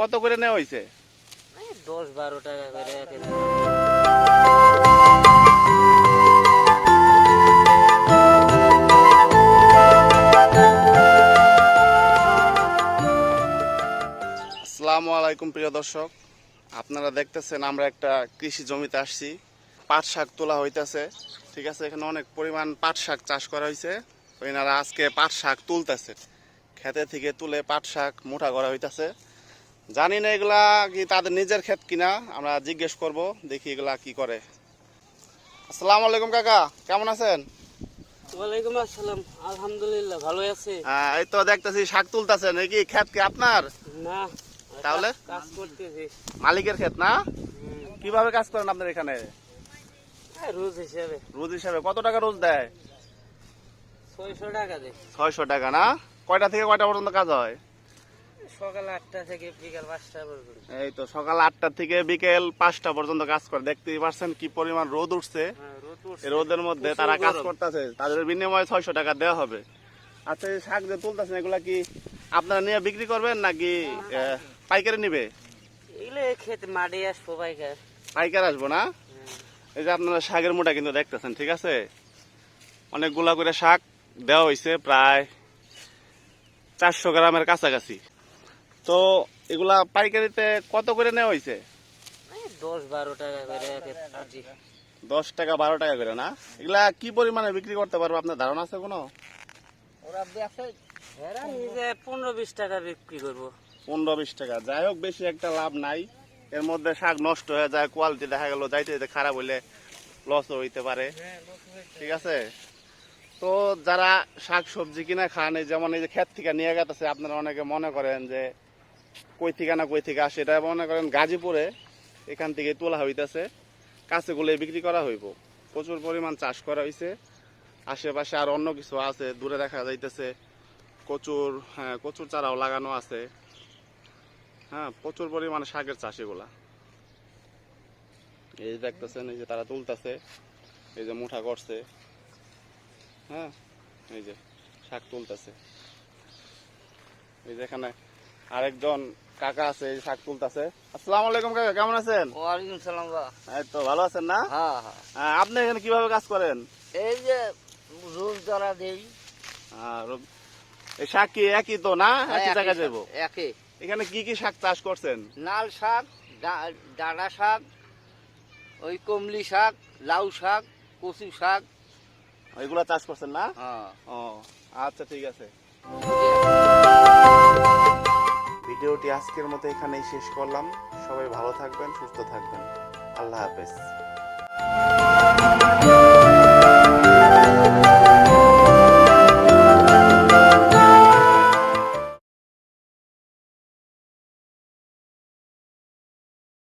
কত করে নেওয়া হয়েছে দশ বারো টাকা করে আসসালামু আলাইকুম প্রিয় দর্শক। আপনারা দেখতেছেন আমরা একটা কৃষি জমিতে আসছি। পাট শাক তোলা হইতেছে ঠিক আছে? এখানে অনেক পরিমাণ পাট শাক চাষ করা হয়েছে ওইনারা আজকে পাট শাক তুলতেছে। খেতে থেকে তুলে পাট শাক মোটা করা হইতেছে। জানি না এগুলা কি তাদের নিজের ক্ষেত কিনা আমরা জিজ্ঞেস করব দেখি এগুলা কি করে। আসসালামু আলাইকুম কাকা কেমন আছেন? ওয়ালাইকুম আসসালাম আলহামদুলিল্লাহ ভালো আছে। হ্যাঁ, এই তো দেখতেছি শাক তুলতেছেন কি ক্ষেত কি আপনার? না তাহলে? কাজ- করতেছি। মালিকের ক্ষেত না? কীভাবে কাজ করেন আপনার এখানে? রোজ হিসেবে। রোজ হিসাবে কত টাকা রোজ দেয়? ছয়শো টাকা দে ছয়শো টাকা না? কয়টা থেকে কয়টা পর্যন্ত কাজ হয়? সকাল আটটা থেকে বিকাল পাঁচটা পর্যন্ত। এই তো সকাল আটটা থেকে বিকেল পাঁচটা পর্যন্ত কাজ করে। দেখতেই পারছেন কি পরিমাণ রোদ উঠছে। হ্যাঁ, রোদের মধ্যে তারা কাজ করতেছে। তাদের বিনিময়ে ছয়শো টাকা দেওয়া হবে। আচ্ছা এই শাক যে তুলতেছেন এগুলা কি আপনারা নিয়ে বিক্রি করবেন নাকি পাইকারি নিবে? এগুলো ক্ষেত মাঠে আসব পাইকার। পাইকার আসব না? এই যে আপনারা শাকের মোটা কিন্তু দেখতেছেন ঠিক আছে? অনেকগুলা করে শাক দেওয়া হয়েছে প্রায় চারশো গ্রামের কাছাকাছি। তো এগুলা পাইকারিতে কত করে নেওয়া হয়েছে দশ বারো টাকা করে দশ টাকা বারো টাকা করে না? এগুলা কি পরিমাণে বিক্রি করতে পারব? আপনার ধারণা আছে কোনো? ওরা পনেরো বিশ টাকা বিক্রি করব। পনেরো বিশ টাকা। যাই হোক বেশি একটা লাভ নাই। এর মধ্যে শাক নষ্ট হয়ে যায় কোয়ালিটি দেখা গেল যাইতে যেতে খারাপ হইলে লসও হইতে পারে। ঠিক আছে? তো যারা শাক সবজি কিনা খান এই যেমন এই যে ক্ষেত থেকে নিয়ে গেছে আপনারা অনেকে মনে করেন যে কই থেকে না কই থেকে আসে, এটা মনে করেন গাজীপুরে এখান থেকে তোলা হইতেছে, কাছে গুলে বিক্রি করা হইব। প্রচুর পরিমাণ চাষ করা হয়েছে আশেপাশে আর অন্য কিছু আছে, দূরে দেখা যাইতেছে, কচুর হ্যাঁ কচুর চারাও লাগানো আছে। হ্যাঁ প্রচুর পরিমাণে শাকের চাষ এগুলা। এই যে দেখতেছেন, এই যে তারা তুলতেছে, এই যে মুঠা করছে। হ্যাঁ এই যে শাক তুলতেছে। এই যে এখানে আরেকজন কাকা আছে শাক তুলতেছে। আসসালামু আলাইকুম কাকা কেমন আছেন? ওয়ালাইকুম সালাম এই তো ভালো আছেন না? হ্যাঁ হ্যাঁ। হ্যাঁ, আপনি এখানে কীভাবে কাজ করেন? এই যে রোজ ধরা দেই। আর এই শাক কি একই তো না? একই জায়গায় যাব একে এখানে কি কি শাক চাষ করছেন? লাল শাক ডা- ডাঁটা শাক ওই কমলি শাক লাউ শাক কচু শাক। এগুলা চাষ করছেন না? হ্যাঁ। ও আচ্ছা ঠিক আছে। ভিডিওটি আজকের মতো এখানেই শেষ করলাম। সবাই ভালো থাকবেন সুস্থ থাকবেন। আল্লাহ হাফেজ।